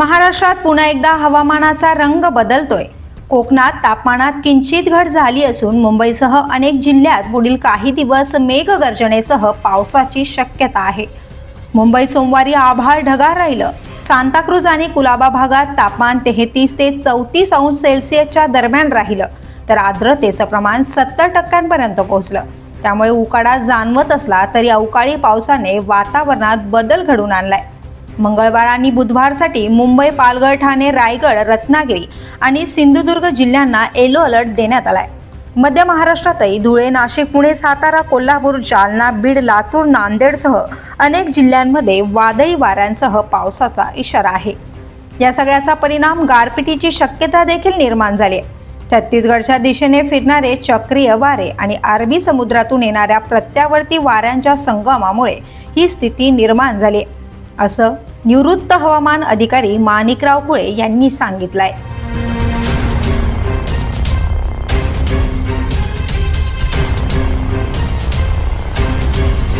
महाराष्ट्रात पुन्हा एकदा हवामानाचा रंग बदलतोय. कोकणात तापमानात किंचित घट झाली असून मुंबईसह अनेक जिल्ह्यात पुढील काही दिवस मेघगर्जनेसह पावसाची शक्यता आहे. मुंबई सोमवारी आभाळ ढगाळ राहिलं. सांताक्रूज आणि कुलाबा भागात तापमान तेहतीस ते चौतीस अंश सेल्सिअसच्या दरम्यान राहिलं. तर आर्द्रतेचं प्रमाण सत्तर टक्क्यांपर्यंत पोहोचलं. त्यामुळे उकाडा जाणवत असला तरी अवकाळी पावसाने वातावरणात बदल घडून आणलाय. मंगळवार आणि बुधवारसाठी मुंबई पालघर ठाणे रायगड रत्नागिरी आणि सिंधुदुर्ग जिल्ह्यांना येलो अलर्ट देण्यात आलाय. मध्य महाराष्ट्रातही धुळे नाशिक पुणे सातारा कोल्हापूर जालना बीड लातूर नांदेडसह अनेक जिल्ह्यांमध्ये वादळी वाऱ्यांसह पावसाचा इशारा आहे. या सगळ्याचा परिणाम गारपिटीची शक्यता देखील निर्माण झाली आहे. छत्तीसगडच्या दिशेने फिरणारे चक्रीय वारे आणि अरबी समुद्रातून येणाऱ्या प्रत्यावर्ती वाऱ्यांच्या संगमामुळे ही स्थिती निर्माण झाली आहे. असं निवृत्त हवामान अधिकारी माणिकराव कुळे यांनी सांगितलंय.